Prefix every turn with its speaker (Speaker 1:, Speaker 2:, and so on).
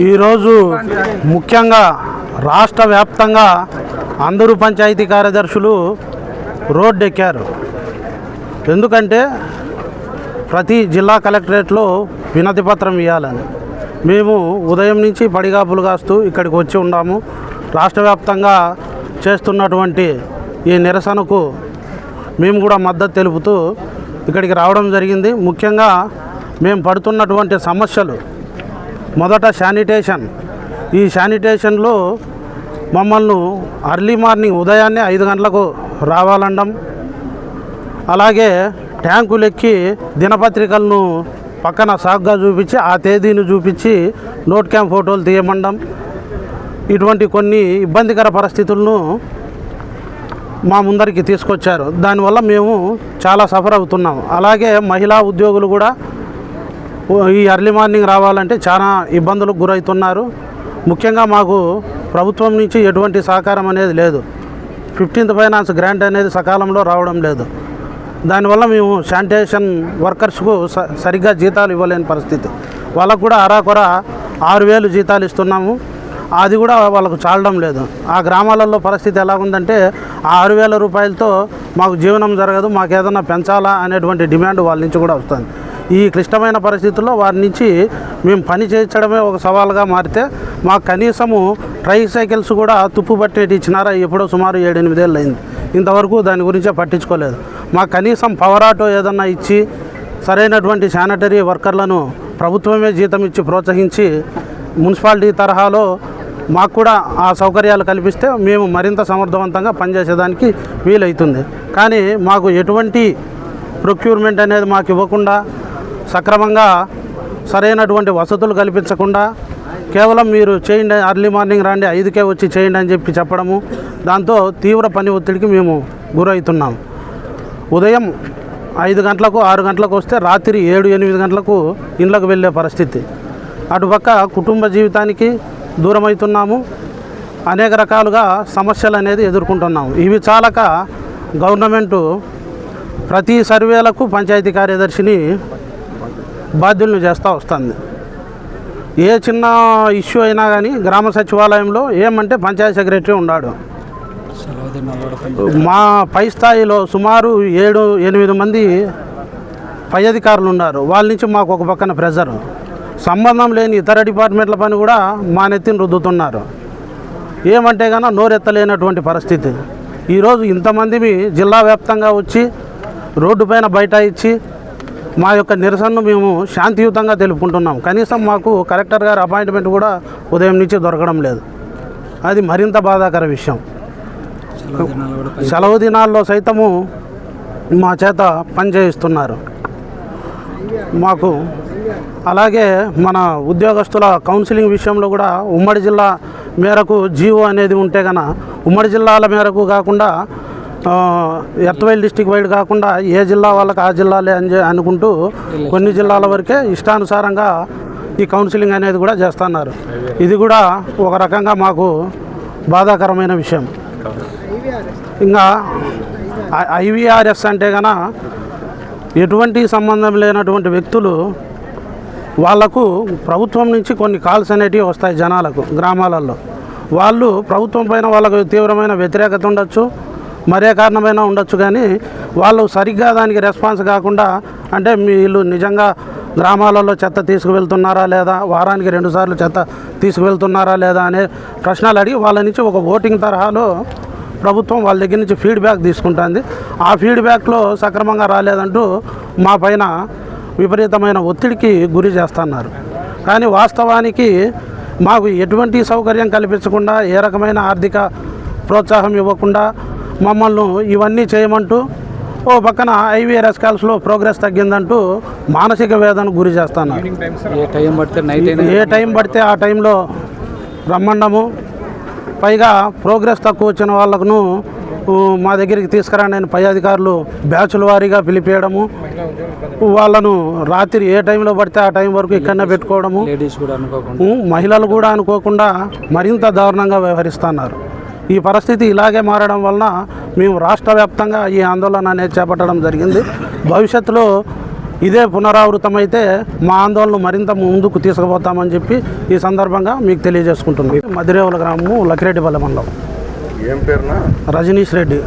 Speaker 1: ఈరోజు ముఖ్యంగా రాష్ట్ర వ్యాప్తంగా అందరూ పంచాయతీ కార్యదర్శులు రోడ్డు ఎక్కారు ఎందుకంటే ప్రతి జిల్లా కలెక్టరేట్లో వినతి పత్రం ఇవ్వాలని. మేము ఉదయం నుంచి పడిగాపులు కాస్తూ ఇక్కడికి వచ్చి ఉన్నాము. రాష్ట్ర వ్యాప్తంగా చేస్తున్నటువంటి ఈ నిరసనకు మేము కూడా మద్దతు తెలుపుతూ ఇక్కడికి రావడం జరిగింది. ముఖ్యంగా మేము పడుతున్నటువంటి సమస్యలు మొదట శానిటేషన్. ఈ శానిటేషన్లో మమ్మల్ని అర్లీ మార్నింగ్ ఉదయాన్నే ఐదు గంటలకు రావాలండం అలాగే ట్యాంకులు ఎక్కి దినపత్రికలను పక్కన సాగ్గా చూపించి ఆ తేదీని చూపించి నోట్ క్యాంప్ ఫోటోలు తీయమండం. ఇటువంటి కొన్ని ఇబ్బందికర పరిస్థితులను మా ముందరికి తీసుకొచ్చారు. దానివల్ల మేము చాలా సఫర్ అవుతున్నాం. అలాగే మహిళా ఉద్యోగులు కూడా ఈ ఎర్లీ మార్నింగ్ రావాలంటే చాలా ఇబ్బందులకు గురవుతున్నారు ముఖ్యంగా మాకు ప్రభుత్వం నుంచి ఎటువంటి సహకారం అనేది లేదు. ఫిఫ్టీన్త్ ఫైనాన్స్ గ్రాంట్ అనేది సకాలంలో రావడం లేదు. దానివల్ల మేము శానిటేషన్ వర్కర్స్కు స సరిగ్గా జీతాలు ఇవ్వలేని పరిస్థితి. వాళ్ళకు కూడా అరాకొర ఆరు వేలు జీతాలు ఇస్తున్నాము. అది కూడా వాళ్ళకు చాలడం లేదు. ఆ గ్రామాలలో పరిస్థితి ఎలా ఉందంటే ఆ ఆరు వేల రూపాయలతో మాకు జీవనం జరగదు మాకు ఏదైనా పెంచాలా అనేటువంటి డిమాండ్ వాళ్ళ నుంచి కూడా వస్తుంది. ఈ క్లిష్టమైన పరిస్థితుల్లో వారి నుంచి మేము పని చేయించడమే ఒక సవాల్గా మారితే మాకు కనీసము ట్రై సైకిల్స్ కూడా తుప్పు పట్టేటి ఇచ్చినారా ఎప్పుడో సుమారు ఏడెనిమిదేళ్ళు అయింది ఇంతవరకు దాని గురించే పట్టించుకోలేదు. మాకు కనీసం పవర్ ఆటో ఏదన్నా ఇచ్చి సరైనటువంటి శానిటరీ వర్కర్లను ప్రభుత్వమే జీతం ఇచ్చి ప్రోత్సహించి మున్సిపాలిటీ తరహాలో మాకు కూడా ఆ సౌకర్యాలు కల్పిస్తే మేము మరింత సమర్థవంతంగా పనిచేసేదానికి వీలవుతుంది కానీ మాకు ఎటువంటి ప్రొక్యూర్మెంట్ అనేది మాకు ఇవ్వకుండా సక్రమంగా సరైనటువంటి వసతులు కల్పించకుండా కేవలం మీరు చేయండి అర్లీ మార్నింగ్ రండి ఐదుకే వచ్చి చేయండి అని చెప్పి చెప్పడము. దాంతో తీవ్ర పని ఒత్తిడికి మేము గురవుతున్నాం. ఉదయం ఐదు గంటలకు ఆరు గంటలకు వస్తే రాత్రి ఏడు ఎనిమిది గంటలకు ఇండ్లకు వెళ్ళే పరిస్థితి. అటుపక్క కుటుంబ జీవితానికి దూరమవుతున్నాము. అనేక రకాలుగా సమస్యలు అనేది ఎదుర్కొంటున్నాము ఇవి చాలక గవర్నమెంటు ప్రతి సర్వేలకు పంచాయతీ కార్యదర్శిని బాధ్యులను చేస్తూ వస్తుంది. ఏ చిన్న ఇష్యూ అయినా కానీ గ్రామ సచివాలయంలో ఏమంటే పంచాయతీ సెక్రటరీ ఉన్నాడు. మా పై స్థాయిలో సుమారు ఏడు ఎనిమిది మంది పై అధికారులు ఉన్నారు. వాళ్ళ నుంచి మాకు ఒక పక్కన ప్రెజర్. సంబంధం లేని ఇతర డిపార్ట్మెంట్ల పని కూడా మా నెత్తిని రుద్దుతున్నారు. ఏమంటే కన్నా నోరెత్తలేనటువంటి పరిస్థితి. ఈరోజు ఇంతమంది జిల్లా వ్యాప్తంగా వచ్చి రోడ్డు పైన ఇచ్చి మా యొక్క నిరసనను మేము శాంతియుతంగా తెలుపుకుంటున్నాం. కనీసం మాకు కలెక్టర్ గారి అపాయింట్మెంట్ కూడా ఉదయం నుంచి దొరకడం లేదు. అది మరింత బాధాకర విషయం. సెలవు దినాల్లో సైతము మా చేత పని చేయిస్తున్నారు. మాకు అలాగే మన ఉద్యోగస్తుల కౌన్సిలింగ్ విషయంలో కూడా ఉమ్మడి జిల్లా మేరకు జీవో అనేది ఉంటే కన ఉమ్మడి జిల్లాల మేరకు కాకుండా ఆ, డిస్టిక్ వైడ్ కాకుండా ఏ జిల్లా వాళ్ళకి ఆ జిల్లాలే అని అనుకుంటూ కొన్ని జిల్లాల వరకే ఇష్టానుసారంగా ఈ కౌన్సిలింగ్ అనేది కూడా చేస్తున్నారు. ఇది కూడా ఒక రకంగా మాకు బాధాకరమైన విషయం. ఇంకా ఐవీఆర్ఎస్ అంటే కన ఎటువంటి సంబంధం లేనటువంటి వ్యక్తులు వాళ్ళకు ప్రభుత్వం నుంచి కొన్ని కాల్స్ అనేటివి వస్తాయి జనాలకు గ్రామాలలో వాళ్ళు ప్రభుత్వం పైన వాళ్ళకు తీవ్రమైన వ్యతిరేకత ఉండొచ్చు మరే కారణమైన ఉండొచ్చు కానీ వాళ్ళు సరిగ్గా దానికి రెస్పాన్స్ కాకుండా అంటే వీళ్ళు నిజంగా గ్రామాలలో చెత్త తీసుకువెళ్తున్నారా లేదా వారానికి రెండుసార్లు చెత్త తీసుకువెళ్తున్నారా లేదా అనే ప్రశ్నలు అడిగి వాళ్ళ నుంచి ఒక ఓటింగ్ తరహాలో ప్రభుత్వం వాళ్ళ దగ్గర నుంచి ఫీడ్బ్యాక్ తీసుకుంటుంది. ఆ ఫీడ్బ్యాక్లో సక్రమంగా రాలేదంటూ మా పైన విపరీతమైన ఒత్తిడికి గురి చేస్తున్నారు. కానీ వాస్తవానికి మాకు ఎటువంటి సౌకర్యం కల్పించకుండా ఏ రకమైన ఆర్థిక ప్రోత్సాహం ఇవ్వకుండా మమ్మల్ని ఇవన్నీ చేయమంటూ ఓ పక్కన ఐవీఆర్ఎస్ కాల్స్లో ప్రోగ్రెస్ తగ్గిందంటూ మానసిక వేదనకు గురి చేస్తున్నారు.
Speaker 2: ఏ టైం పడితే నైట్ అయినా
Speaker 1: ఏ టైం పడితే ఆ టైంలో రమ్మండము పైగా ప్రోగ్రెస్ తక్కువ వచ్చిన వాళ్ళకును మా దగ్గరికి తీసుకురాండి అని పై అధికారులు బ్యాచుల వారీగా పిలిపేయడము వాళ్ళను రాత్రి ఏ టైంలో పడితే ఆ టైం వరకు ఇక్కడనే పెట్టుకోవడము
Speaker 2: లేడీస్ కూడా అనుకోకుండా.
Speaker 1: ఊ, మహిళలు కూడా అనుకోకుండా మరింత దారుణంగా వ్యవహరిస్తున్నారు. ఈ పరిస్థితి ఇలాగే మారడం వలన మేము రాష్ట్ర వ్యాప్తంగా ఈ ఆందోళన అనేది చేపట్టడం జరిగింది. భవిష్యత్తులో ఇదే పునరావృతమైతే మా ఆందోళన మరింత ముందుకు తీసుకుపోతామని చెప్పి ఈ సందర్భంగా మీకు తెలియజేసుకుంటున్నాం. మదిరేవుల గ్రామము లకిరెడ్డిపల్లె మండలం.
Speaker 3: ఏం పేరునా?
Speaker 1: రజనీష్ రెడ్డి.